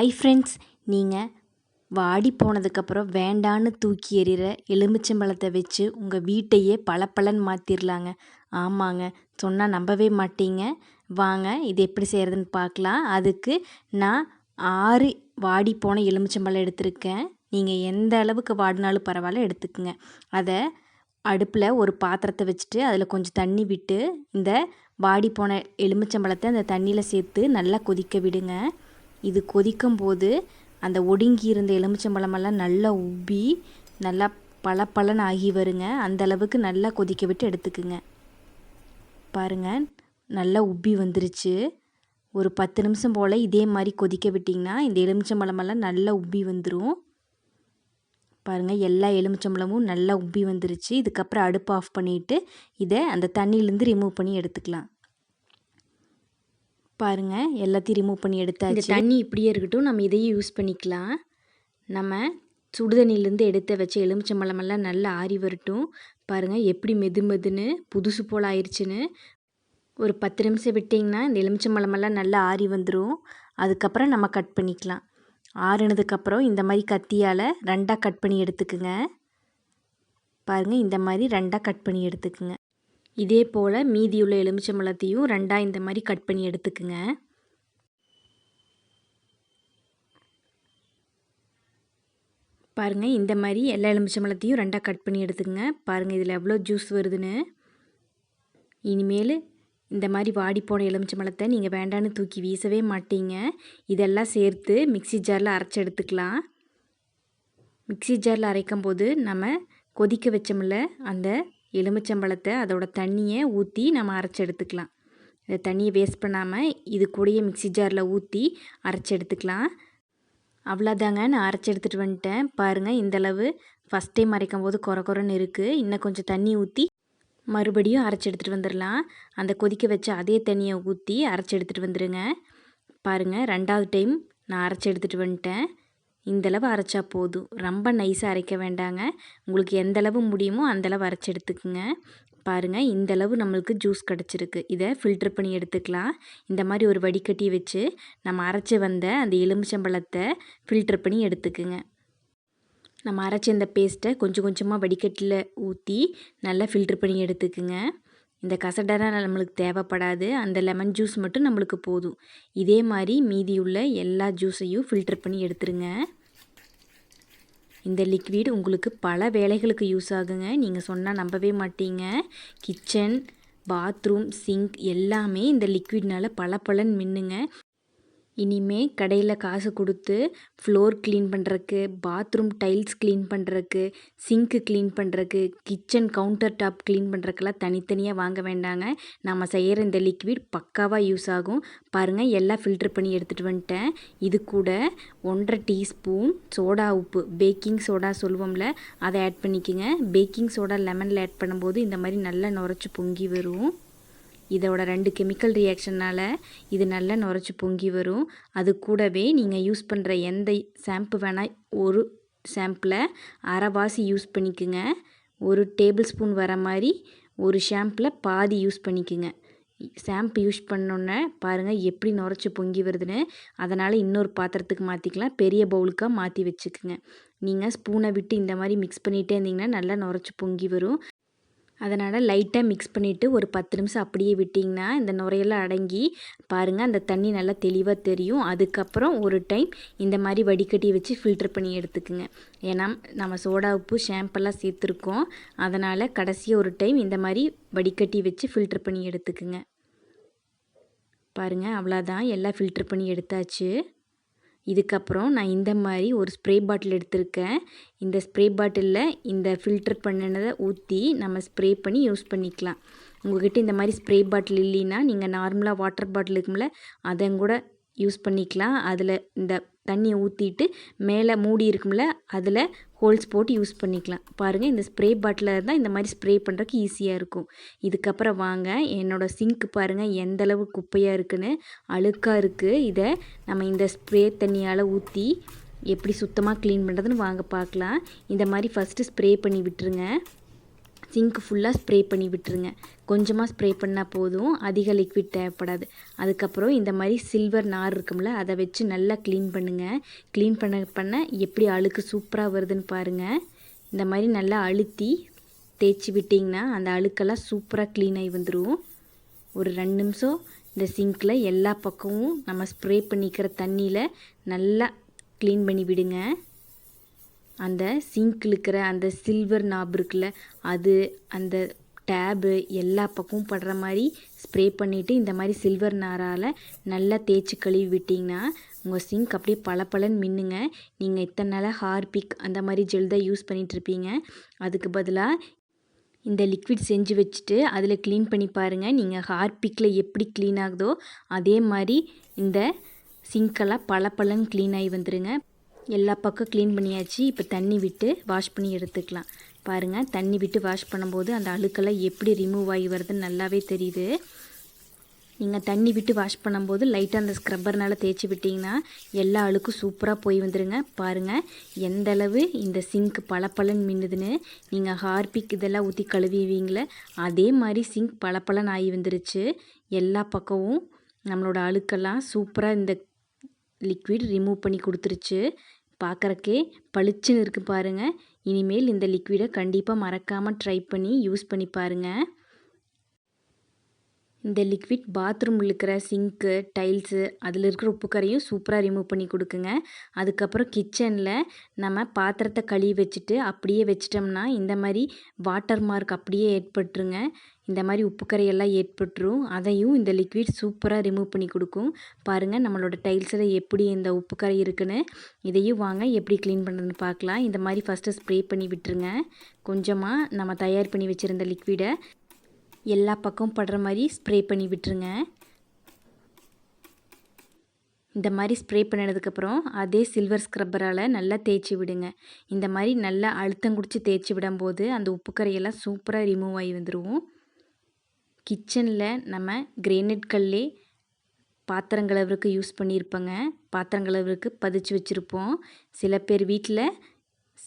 Hi friends நீங்கள் வாடி போனதுக்கப்புறம் வேண்டான்னு தூக்கி எறிகிற எலுமிச்சம்பழத்தை வச்சு உங்கள் வீட்டையே பளபளன்னு மாற்றிடலாங்க ஆமாங்க. சொன்னால் நம்பவே மாட்டீங்க. வாங்க இது எப்படி செய்கிறதுன்னு பார்க்கலாம். அதுக்கு நான் ஆறு வாடி போன எலுமிச்சம்பழம் எடுத்திருக்கேன். நீங்கள் எந்த அளவுக்கு வாடினாலும் பரவாயில்ல எடுத்துக்கோங்க. அதை அடுப்பில் ஒரு பாத்திரத்தை வச்சுட்டு அதில் கொஞ்சம் தண்ணி விட்டு இந்த வாடி போன எலுமிச்சம்பழத்தை அந்த தண்ணியில் சேர்த்து நல்லா கொதிக்க விடுங்க. இது கொதிக்கும் போது அந்த ஒடுங்கி இருந்த எலுமிச்சம்பழமெல்லாம் நல்லா உப்பி நல்லா பளபளன்னு ஆகி வருங்க. அந்த அளவுக்கு நல்லா கொதிக்க விட்டு எடுத்துக்குங்க. பாருங்கள் நல்லா உப்பி வந்துருச்சு. ஒரு பத்து நிமிஷம் போல் இதே மாதிரி கொதிக்க விட்டிங்கன்னா இந்த எலுமிச்சம்பழமெல்லாம் நல்லா உப்பி வந்துடும் பாருங்கள் எல்லா எலுமிச்சம்பழமும் நல்லா உப்பி வந்துருச்சு. இதுக்கப்புறம் அடுப்பு ஆஃப் பண்ணிவிட்டு இதை அந்த தண்ணியிலேருந்து ரிமூவ் பண்ணி எடுத்துக்கலாம். பாருங்கள் எல்லாத்தையும் ரிமூவ் பண்ணி எடுத்தாச்சு. தண்ணி இப்படியே இருக்கட்டும் நம்ம இதையும் யூஸ் பண்ணிக்கலாம். நம்ம சுடுதண்ணிலேருந்து எடுத்து வச்ச எலுமிச்சம்பழமெல்லாம் நல்லா ஆறி வரட்டும். பாருங்கள் எப்படி மெது மெதுன்னு புதுசு போல் ஆயிடுச்சுன்னு ஒரு பத்து நிமிஷம் விட்டிங்கன்னா இந்த எலுமிச்சம்பழமெல்லாம் நல்லா ஆறி வந்துடும் அதுக்கப்புறம் நம்ம கட் பண்ணிக்கலாம். ஆறுனதுக்கப்புறம் இந்த மாதிரி கத்தியால் ரெண்டாக கட் பண்ணி எடுத்துக்குங்க. பாருங்கள் இந்த மாதிரி ரெண்டாக கட் பண்ணி எடுத்துக்குங்க. இதே போல் மீதி உள்ள எலுமிச்சம்பழத்தையும் ரெண்டாக இந்த மாதிரி கட் பண்ணி எடுத்துக்குங்க. பாருங்கள் இந்த மாதிரி எல்லா எலுமிச்சம்பழத்தையும் ரெண்டாக கட் பண்ணி எடுத்துக்கங்க. பாருங்கள் இதில் எவ்வளோ ஜூஸ் வருதுன்னு. இனிமேல் இந்த மாதிரி வாடி போன எலுமிச்சம்பழத்தை நீங்கள் வேண்டான்னு தூக்கி வீசவே மாட்டீங்க. இதெல்லாம் சேர்த்து மிக்சி ஜாரில் அரைச்சி எடுத்துக்கலாம். மிக்சி ஜாரில் அரைக்கும் போது நம்ம கொதிக்க வச்சோம்ல அந்த எலுமிச்சம்பழத்தை அதோட தண்ணியை ஊற்றி நம்ம அரைச்சி எடுத்துக்கலாம். இந்த தண்ணியை வேஸ்ட் பண்ணாமல் இது கூடயே மிக்சி ஜாரில் ஊற்றி அரைச்சி எடுத்துக்கலாம். அவ்வளோதாங்க நான் அரைச்சி எடுத்துகிட்டு வந்துட்டேன். பாருங்கள் இந்தளவு ஃபஸ்ட் டைம் அரைக்கும் போது குறை குறைன்னு இருக்குது இன்னும் கொஞ்சம் தண்ணி ஊற்றி மறுபடியும் அரைச்சி எடுத்துகிட்டு வந்துடலாம். அந்த கொதிக்க வச்ச அதே தண்ணியை ஊற்றி அரைச்சி எடுத்துகிட்டு வந்துடுங்க பாருங்கள் ரெண்டாவது டைம் நான் அரைச்சி எடுத்துகிட்டு வந்துட்டேன். இந்தளவு அரைச்சா போதும். ரொம்ப நைஸாக அரைக்க வேண்டாங்க. உங்களுக்கு எந்தளவு முடியுமோ அந்தளவு அரைச்சி எடுத்துக்குங்க. பாருங்கள் இந்தளவு நம்மளுக்கு ஜூஸ் கிடச்சிருக்கு. இதை ஃபில்ட்ரு பண்ணி எடுத்துக்கலாம். இந்த மாதிரி ஒரு வடிகட்டி வச்சு நம்ம அரைச்சி வந்த அந்த எலுமிச்சம்பழத்தை ஃபில்ட்ரு பண்ணி எடுத்துக்குங்க. நம்ம அரைச்ச இந்த பேஸ்ட்டை கொஞ்சம் கொஞ்சமாக வடிகட்டில் ஊற்றி நல்லா ஃபில்ட்ரு பண்ணி எடுத்துக்குங்க. இந்த கசடரெலாம் நம்மளுக்கு தேவைப்படாது. அந்த லெமன் ஜூஸ் மட்டும் நம்மளுக்கு போதும். இதே மாதிரி மீதி உள்ள எல்லா ஜூஸையும் ஃபில்டர் பண்ணி எடுத்துருங்க. இந்த லிக்விட் உங்களுக்கு பல வேலைகளுக்கு யூஸ் ஆகுங்க. நீங்கள் சொன்னால் நம்பவே மாட்டீங்க. கிச்சன் பாத்ரூம் சிங்க் எல்லாமே இந்த லிக்விட்னால் பல பலன் மின்னுங்க. இனிமே கடையில் காசு கொடுத்து ஃப்ளோர் க்ளீன் பண்ணுறக்கு பாத்ரூம் டைல்ஸ் க்ளீன் பண்ணுறக்கு சிங்க்கு க்ளீன் பண்ணுறக்கு கிச்சன் கவுண்டர் டாப் க்ளீன் பண்ணுறக்கெல்லாம் தனித்தனியாக வாங்க வேண்டாங்க. நம்ம செய்கிற இந்த லிக்விட் பக்காவாக யூஸ் ஆகும். பாருங்கள் எல்லாம் ஃபில்ட்ரு பண்ணி எடுத்துகிட்டு வந்துட்டேன். இது கூட ஒன்றரை டீஸ்பூன் சோடா உப்பு பேக்கிங் சோடா சொல்லுவோம்ல அதை ஆட் பண்ணிக்கோங்க. பேக்கிங் சோடா லெமனில் ஆட் பண்ணும்போது இந்த மாதிரி நல்லா நுரைச்சி பொங்கி வரும். இதோட ரெண்டு கெமிக்கல் ரியாக்ஷனால் இது நல்லா நுரைச்சி பொங்கி வரும். அது கூடவே நீங்கள் யூஸ் பண்ணுற எந்த ஷாம்பு வேணால் ஒரு ஷாம்பில் அரைவாசி யூஸ் பண்ணிக்கோங்க. ஒரு டேபிள் ஸ்பூன் வர மாதிரி ஒரு ஷாம்பில் பாதி யூஸ் பண்ணிக்கோங்க. ஷாம்பு யூஸ் பண்ணோன்னே பாருங்கள் எப்படி நுரைச்சி பொங்கி வருதுன்னு. அதனால் இன்னொரு பாத்திரத்துக்கு மாற்றிக்கலாம் பெரிய பவுலுக்காக மாற்றி வச்சுக்குங்க. நீங்கள் ஸ்பூனை விட்டு இந்த மாதிரி மிக்ஸ் பண்ணிகிட்டே இருந்தீங்கன்னா நல்லா நுரைச்சி பொங்கி வரும். அதனால் லைட்டாக மிக்ஸ் பண்ணிவிட்டு ஒரு பத்து நிமிஷம் அப்படியே விட்டிங்கன்னா இந்த நுரையெல்லாம் அடங்கி பாருங்கள் அந்த தண்ணி நல்லா தெளிவாக தெரியும். அதுக்கப்புறம் ஒரு டைம் இந்த மாதிரி வடிகட்டி வச்சு ஃபில்டர் பண்ணி எடுத்துக்குங்க. ஏன்னா நம்ம சோடா உப்பு ஷாம்பெல்லாம் சேர்த்துருக்கோம். அதனால் கடைசியாக ஒரு டைம் இந்த மாதிரி வடிகட்டி வச்சு ஃபில்டர் பண்ணி எடுத்துக்குங்க. பாருங்கள் அவ்வளோதான் எல்லாம் ஃபில்டர் பண்ணி எடுத்தாச்சு. இதுக்கப்புறம் நான் இந்த மாதிரி ஒரு ஸ்ப்ரே பாட்டில் எடுத்திருக்கேன். இந்த ஸ்ப்ரே பாட்டிலில் இந்த ஃபில்டர் பண்ணினதை ஊற்றி நம்ம ஸ்ப்ரே பண்ணி யூஸ் பண்ணிக்கலாம். உங்கள்கிட்ட இந்த மாதிரி ஸ்ப்ரே பாட்டில் இல்லைன்னா நீங்கள் நார்மலாக வாட்டர் பாட்டில் இருக்கும்ல அதை கூட யூஸ் பண்ணிக்கலாம். அதில் இந்த தண்ணியை ஊற்றிட்டு மேலே மூடி இருக்கும்ல அதில் ஹோல்ஸ் போட்டு யூஸ் பண்ணிக்கலாம். பாருங்கள் இந்த ஸ்ப்ரே பாட்டில் இருந்தால் இந்த மாதிரி ஸ்ப்ரே பண்ணுறதுக்கு ஈஸியாக இருக்கும். இதுக்கப்புறம் வாங்க என்னோடய சிங்க் பாருங்கள் எந்தளவு குப்பையாக இருக்குன்னு அழுக்காக இருக்குது இதை நம்ம இந்த ஸ்ப்ரே தண்ணியால் ஊற்றி எப்படி சுத்தமாக க்ளீன் பண்ணுறதுன்னு வாங்க பார்க்கலாம் இந்த மாதிரி ஃபஸ்ட்டு ஸ்ப்ரே பண்ணி விட்டுருங்க. சிங்க் ஃபுல்லாக ஸ்ப்ரே பண்ணி விட்டுருங்க. கொஞ்சமாக ஸ்ப்ரே பண்ணால் போதும். அதிக லிக்விட் தேவைப்படாது. அதுக்கப்புறம் இந்த மாதிரி சில்வர் நார் இருக்கும்ல அதை வச்சு நல்லா க்ளீன் பண்ணுங்கள் க்ளீன் பண்ண பண்ண எப்படி அழுக்கு சூப்பராக வருதுன்னு பாருங்கள் இந்த மாதிரி நல்லா அழுத்தி தேய்ச்சி விட்டிங்கன்னா அந்த அழுக்கெல்லாம் சூப்பராக க்ளீன் ஆகி வந்துடும் ஒரு ரெண்டு நிமிஷம் இந்த சிங்க்கில் எல்லா பக்கமும் நம்ம ஸ்ப்ரே பண்ணிக்கிற தண்ணியில் நல்லா க்ளீன் பண்ணி விடுங்க. அந்த சிங்க் இருக்கிற அந்த சில்வர் நாப் இருக்குல்ல அது அந்த டேபு எல்லா பக்கமும் படுற மாதிரி ஸ்ப்ரே பண்ணிவிட்டு இந்த மாதிரி சில்வர் நாரால் நல்லா தேய்ச்சி கழுவி விட்டிங்கன்னா உங்கள் சிங்க் அப்படியே பளபளன்னு மின்னுங்க. நீங்கள் இத்தனை நாளாக ஹார்பிக் அந்த மாதிரி ஜெல் தான் யூஸ் பண்ணிகிட்ருப்பீங்க அதுக்கு பதிலாக இந்த லிக்விட் செஞ்சு வச்சுட்டு அதில் க்ளீன் பண்ணி பாருங்கள் நீங்கள் ஹார்பிக்கில் எப்படி க்ளீன் ஆகுதோ அதே மாதிரி இந்த சிங்க்கெல்லாம் பளபளன்னு க்ளீன் ஆகி வந்துடுங்க எல்லா பக்கம் க்ளீன் பண்ணியாச்சு. இப்போ தண்ணி விட்டு வாஷ் பண்ணி எடுத்துக்கலாம். பாருங்கள் தண்ணி விட்டு வாஷ் பண்ணும்போது அந்த அழுக்கெல்லாம் எப்படி ரிமூவ் ஆகி வருதுன்னு நல்லாவே தெரியுது. நீங்கள் தண்ணி விட்டு வாஷ் பண்ணும்போது லைட்டாக அந்த ஸ்க்ரப்பர்னால் தேய்ச்சி விட்டிங்கன்னா எல்லா அழுக்கும் சூப்பராக போய் வந்துடுங்க பாருங்கள் எந்த அளவு இந்த சிங்க் பளபளன்னு மின்னுதுன்னு நீங்கள் ஹார்பிக் இதெல்லாம் ஊற்றி கழுவிவீங்களே அதே மாதிரி சிங்க் பளபளன்னு ஆகி வந்துருச்சு. எல்லா பக்கமும் நம்மளோட அழுக்கெல்லாம் சூப்பராக இந்த லிக்விட் ரிமூவ் பண்ணி கொடுத்துருச்சு. பார்க்குறக்கே பளிச்சுன்னு இருக்குது பாருங்கள் இனிமேல் இந்த லிக்விடை கண்டிப்பாக மறக்காமல் ட்ரை பண்ணி யூஸ் பண்ணி பாருங்கள் இந்த லிக்விட் பாத்ரூமில் இருக்கிற சிங்க்கு டைல்ஸு அதில் இருக்கிற உப்புக்கரையும் சூப்பராக ரிமூவ் பண்ணி கொடுக்குங்க. அதுக்கப்புறம் கிச்சனில் நம்ம பாத்திரத்தை கழுவி வச்சுட்டு அப்படியே வச்சிட்டோம்னா இந்த மாதிரி வாட்டர் மார்க் அப்படியே ஏற்பட்டுருங்க. இந்த மாதிரி உப்புக்கரையெல்லாம் ஏற்பட்டுரும். அதையும் இந்த லிக்விட் சூப்பராக ரிமூவ் பண்ணி கொடுக்கும். பாருங்கள் நம்மளோட டைல்ஸில் எப்படி இந்த உப்புக்கரை இருக்குன்னு. இதையும் வாங்க எப்படி க்ளீன் பண்ணுறதுன்னு பார்க்கலாம். இந்த மாதிரி ஃபஸ்ட்டு ஸ்ப்ரே பண்ணி விட்டுருங்க. கொஞ்சமாக நம்ம தயார் பண்ணி வச்சுருந்த லிக்விடை எல்லா பக்கம் படுற மாதிரி ஸ்ப்ரே பண்ணி விட்டுருங்க. இந்த மாதிரி ஸ்ப்ரே பண்ணினதுக்கப்புறம் அதே சில்வர் ஸ்க்ரப்பரால் நல்லா தேய்ச்சி விடுங்க. இந்த மாதிரி நல்லா அழுத்தம் குடித்து தேய்ச்சி விடும்போது அந்த உப்பு கரையெல்லாம் சூப்பராக ரிமூவ் ஆகி வந்துடுவோம் கிச்சனில் நம்ம கிரேனைட் கல்லே பாத்திரம் யூஸ் பண்ணியிருப்போங்க. பாத்திரம் பதிச்சு வச்சுருப்போம். சில பேர் வீட்டில்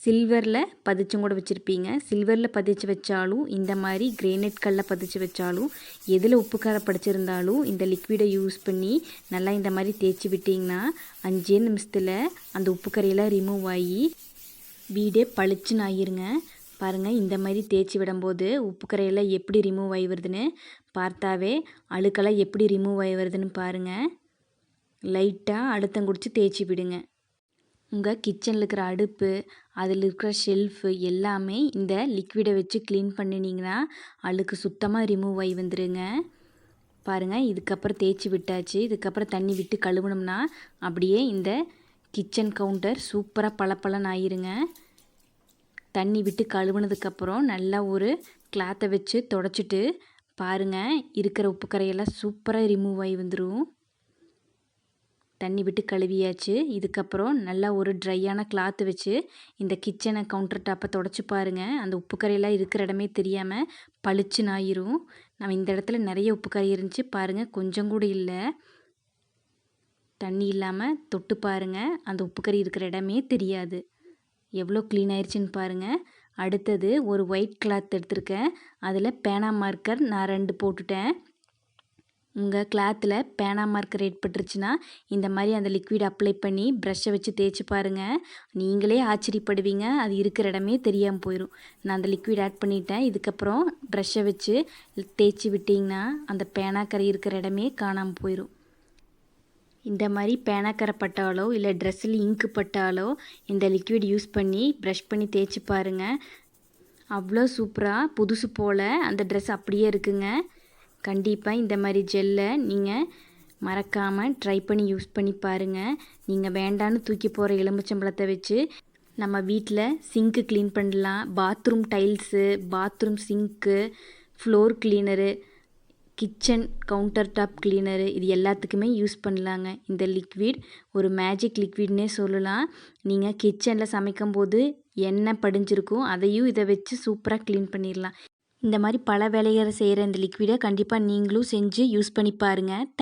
சில்வரில் பதிச்சும் கூட வச்சுருப்பீங்க. சில்வரில் பதிச்சு வச்சாலும் இந்த மாதிரி கிரேனைட் கல்லில் பதிச்சு வச்சாலும் எதில் உப்பு கார படிச்சிருந்தாலும் இந்த லிக்விடை யூஸ் பண்ணி நல்லா இந்த மாதிரி தேய்ச்சி விட்டிங்கன்னா அஞ்சே நிமிஷத்தில் அந்த உப்பு கரையெல்லாம் ரிமூவ் ஆகி வீடே பளிச்சுன்னு ஆகிருங்க பாருங்கள் இந்த மாதிரி தேய்ச்சி விடும்போது உப்பு கரையெல்லாம் எப்படி ரிமூவ் ஆகி வருதுன்னு பார்த்தாவே அழுக்கெல்லாம் எப்படி ரிமூவ் ஆகி வருதுன்னு பாருங்கள் லைட்டாக அழுத்தம் குடித்து தேய்ச்சி விடுங்க. உங்கள் கிச்சனில் இருக்கிற அடுப்பு அதில் இருக்கிற ஷெல்ஃபு எல்லாமே இந்த லிக்விடை வச்சு க்ளீன் பண்ணினீங்கன்னா அழுக்கு சுத்தமாக ரிமூவ் ஆகி வந்துடுங்க பாருங்கள் இதுக்கப்புறம் தேய்ச்சி விட்டாச்சு. இதுக்கப்புறம் தண்ணி விட்டு கழுவுனோம்னா அப்படியே இந்த கிச்சன் கவுண்டர் சூப்பராக பளபளன்னு ஆயிருங்க. தண்ணி விட்டு கழுவுனதுக்கப்புறம் நல்லா ஒரு கிளாத்தை வச்சு தொடச்சிட்டு பாருங்கள் இருக்கிற உப்பு கரையெல்லாம் சூப்பராக ரிமூவ் ஆகி வந்துடும் தண்ணி விட்டு கழுவியாச்சு. இதுக்கப்புறம் நல்லா ஒரு ட்ரையான கிளாத்து வச்சு இந்த கிச்சனை கவுண்டர் டாப்பை தொடச்சி பாருங்கள் அந்த உப்பு கரையெல்லாம் இருக்கிற இடமே தெரியாமல் பளிச்சுன்னு ஆயிரும். நம்ம இந்த இடத்துல நிறைய உப்பு கறி இருந்துச்சு பாருங்கள் கொஞ்சம் கூட இல்லை. தண்ணி இல்லாமல் தொட்டு பாருங்கள் அந்த உப்பு கறி இருக்கிற இடமே தெரியாது. எவ்வளோ க்ளீன் ஆயிடுச்சுன்னு பாருங்கள் அடுத்தது ஒரு ஒயிட் கிளாத் எடுத்திருக்கேன். அதில் பேனா மார்க்கர் நான் ரெண்டு போட்டுட்டேன். உங்கள் கிளாத்தில் பேனா மார்க்கர் ஏற்பட்டுருச்சுன்னா இந்த மாதிரி அந்த லிக்விட் அப்ளை பண்ணி ப்ரஷ்ஷை வச்சு தேய்ச்சி பாருங்கள் நீங்களே ஆச்சரியப்படுவீங்க. அது இருக்கிற இடமே தெரியாமல் போயிடும் நான் அந்த லிக்விட் ஆட் பண்ணிட்டேன். இதுக்கப்புறம் ப்ரஷ்ஷை வச்சு தேய்ச்சி விட்டிங்கன்னா அந்த பேனாக்கரை இருக்கிற இடமே காணாமல் போயிடும் இந்த மாதிரி பேனாக்கரை பட்டாலோ இல்லை ட்ரெஸ்ஸில் இங்கு பட்டாலோ இந்த லிக்விட் யூஸ் பண்ணி ப்ரஷ் பண்ணி தேய்ச்சி பாருங்கள் அவ்வளோ சூப்பராக புதுசு போல் அந்த ட்ரெஸ் அப்படியே இருக்குங்க. கண்டிப்பாக இந்த மாதிரி ஜெல்லை நீங்கள் மறக்காமல் ட்ரை பண்ணி யூஸ் பண்ணி பாருங்கள் நீங்கள் வேண்டான்னு தூக்கி போகிற எலுமிச்சம்பழத்தை வச்சு நம்ம வீட்டில் சிங்க்கு க்ளீன் பண்ணலாம். Bathroom tiles bathroom sink floor cleaner kitchen counter top cleaner இது எல்லாத்துக்குமே யூஸ் பண்ணலாங்க. இந்த லிக்விட் ஒரு மேஜிக் லிக்விட்னே சொல்லலாம். நீங்கள் கிச்சனில் சமைக்கும்போது எண்ணெய் படிஞ்சிருக்கும். அதையும் இதை வச்சு சூப்பராக க்ளீன் பண்ணிடலாம் இந்த மாதிரி பல வேலைகளை செய்கிற இந்த லிக்விடை கண்டிப்பாக நீங்களும் செஞ்சு யூஸ் பண்ணி பாருங்கள்